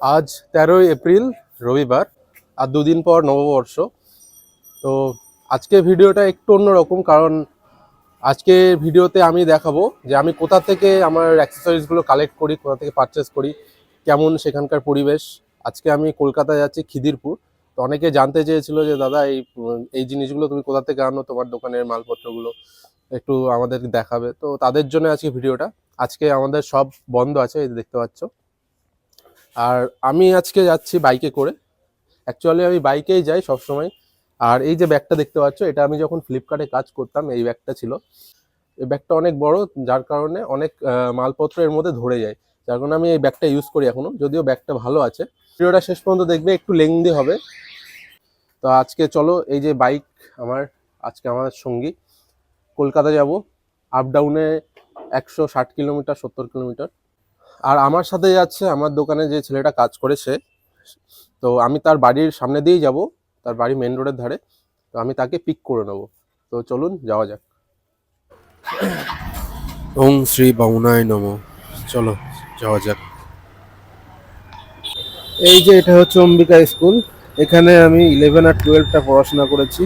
আজ তেরোই এপ্রিল, রবিবার, আর দুদিন পর নববর্ষ। তো আজকে ভিডিওটা একটু অন্যরকম, কারণ আজকে ভিডিওতে আমি দেখাবো যে আমি কোথা থেকে আমার অ্যাক্সেসরিজগুলো কালেক্ট করি, কোথা থেকে পারচেস করি, কেমন সেখানকার পরিবেশ। আজকে আমি কলকাতায় যাচ্ছি খিদিরপুর। তো অনেকে জানতে চেয়েছিল যে, দাদা, এই এই জিনিসগুলো তুমি কোথা থেকে আনো? তোমার দোকানের মালপত্রগুলো একটু আমাদের দেখাবে। তো তাদের জন্য আজকে ভিডিওটা। আজকে আমাদের সব বন্ধ আছে, এই দেখতে পাচ্ছ। আর আমি আজকে যাচ্ছি বাইকে করে। অ্যাকচুয়ালি আমি বাইকেই যাই সবসময়। আর এই যে ব্যাগটা দেখতে পাচ্ছ, এটা আমি যখন ফ্লিপকার্টে কাজ করতাম, এই ব্যাগটা ছিল। এই ব্যাগটা অনেক বড়, যার কারণে অনেক মালপত্র এর মধ্যে ধরে যায়। যার কারণে আমি এই ব্যাগটা ইউজ করি এখনও, যদিও ব্যাগটা ভালো আছে। ভিডিওটা শেষ পর্যন্ত দেখবে, একটু লেংদি হবে। তো আজকে চলো, এই যে বাইক আমার, আজকে আমার সঙ্গী। কলকাতা যাব আপ ডাউনে একশো ষাট কিলোমিটার, সত্তর কিলোমিটার। আর আমার সাথে যাচ্ছে আমার দোকানে যে ছেলেটা কাজ করেছে তো আমি তার বাড়ির সামনে দিয়েই যাব, তার বাড়ি মেন রোডের ধারে। তো আমি তাকে পিক করে নেব। তো চলুন, যাওয়া যাক। ওং শ্রী বাউনায় নম। চলো, যাওয়া যাক। এই যে এটা হচ্ছে অম্বিকা স্কুল। এখানে আমি ইলেভেন আর টুয়েলভটা পড়াশোনা করেছি।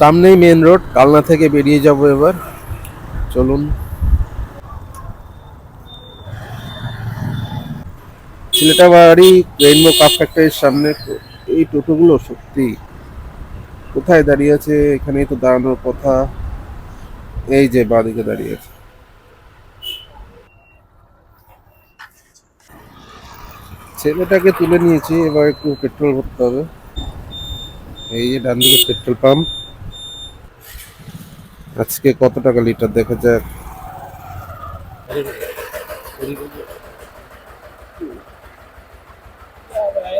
সামনেই মেন রোড কালনা থেকে বেরিয়ে যাব এবার। চলুন। ছেলেটা বাড়ি রেইনবো কাপ ফ্যাক্টরির সামনে এই টোটোগুলো সত্যি কোথায় দাঁড়িয়ে আছে? এখানেই তো দাঁড়ানোর কথা। এই যে বাদিকে দাঁড়িয়ে আছে। ছেলেটাকে তুলে নিয়েছি, এবার একটু পেট্রোল ভরতে হবে। এই যে ডান দিকে পেট্রোল পাম্প। আজকে কত টাকা লিটার? দেখা যাক।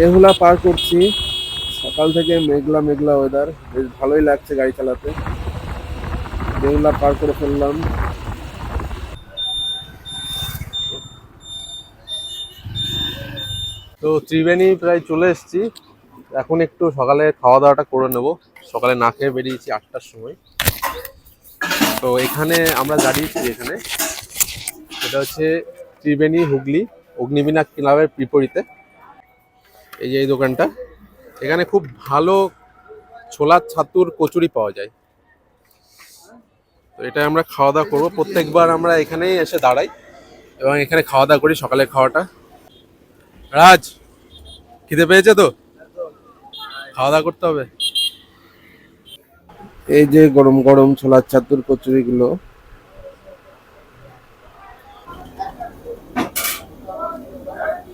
বেহুলা পার করছি। সকাল থেকে মেঘলা মেঘলা ওয়েদার বেশ ভালোই লাগছে গাড়ি চালাতে। বেহুলা পার করে ফেললাম। তো ত্রিবেণী প্রায় চলে এসেছি। এখন একটু সকালে খাওয়া দাওয়াটা করে নেব। সকালে না খেয়ে বেরিয়েছি আটটার সময়। তো এখানে আমরা দাঁড়িয়েছি এখানে। এটা হচ্ছে ত্রিবেণী হুগলি অগ্নিবীণা ক্লাবের বিপরীতে। এই যে এই দোকানটা এখানে খুব ভালো ছোলার ছাতুর কচুরি পাওয়া যায়। তো এটা আমরা খাওয়া দাওয়া করব। প্রত্যেকবার আমরা এখানেই এসে দাঁড়াই এবং এখানে খাওয়া দাওয়া করি সকালে খাওয়াটা। রাজ খিদে পেয়েছে তো? খাওয়া দাওয়া করতে হবে। এই যে গরম গরম ছোলার ছাতুর কচুরি গুলো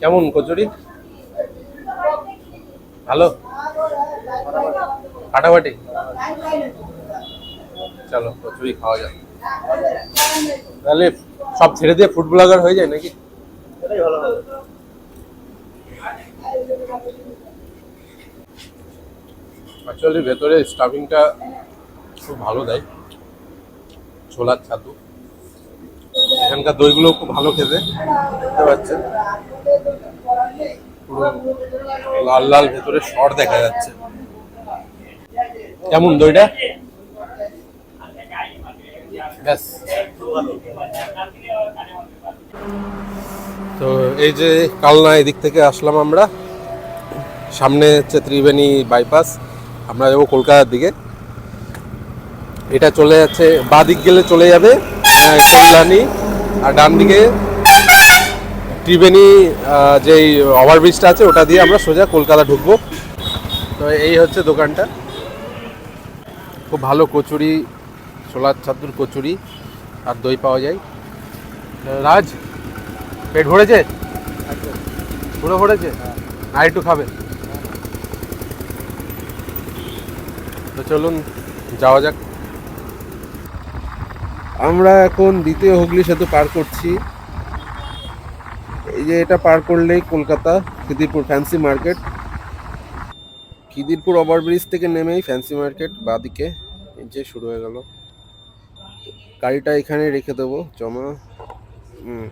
কেমন কচুরি? ভালো? ফাটাফাটি? চলো কচুরি খাওয়া যাক। তাহলে সব ছেড়ে দিয়ে ফুড ব্লগার হয়ে যায় নাকি। অ্যাকচুয়ালি ভেতরে স্টাফিংটা খুব ভালো দেয়। ছোলার ছাতু। এখানকার দইগুলো খুব ভালো খেতে। বুঝতে পারছেন পুরো লাল লাল ভেতরে সর দেখা যাচ্ছে। কেমন দইটা? ব্যাস। তো এই যে কালনা এদিক থেকে আসলাম আমরা। সামনে হচ্ছে ত্রিবেণী বাইপাস আমরা যাব কলকাতার দিকে। এটা চলে যাচ্ছে, বাঁ দিক গেলে চলে যাবে কল্যাণী। আর ডান দিকে ত্রিবেণী যেই ওভারব্রিজটা আছে, ওটা দিয়ে আমরা সোজা কলকাতা ঢুকবো। তো এই হচ্ছে দোকানটা। খুব ভালো কচুরি, ছোলার ছাতুর কচুরি, আর দই পাওয়া যায়। রাজ, পেট ভরেছে? পুরো ভরেছে? আর একটু খাবে। তো চলুন, যাওয়া যাক। আমরা এখন দ্বিতীয় হুগলি সেতু পার করছি। এই যে এটা পার করলেই Kolkata Khidirpur fancy market Khidirpur overbridge থেকে নেমেই ফ্যান্সি মার্কেট বাদিকে যে শুরু হয়ে গেল। গাড়িটা এখানে রেখে দেবো, জমা। হুম।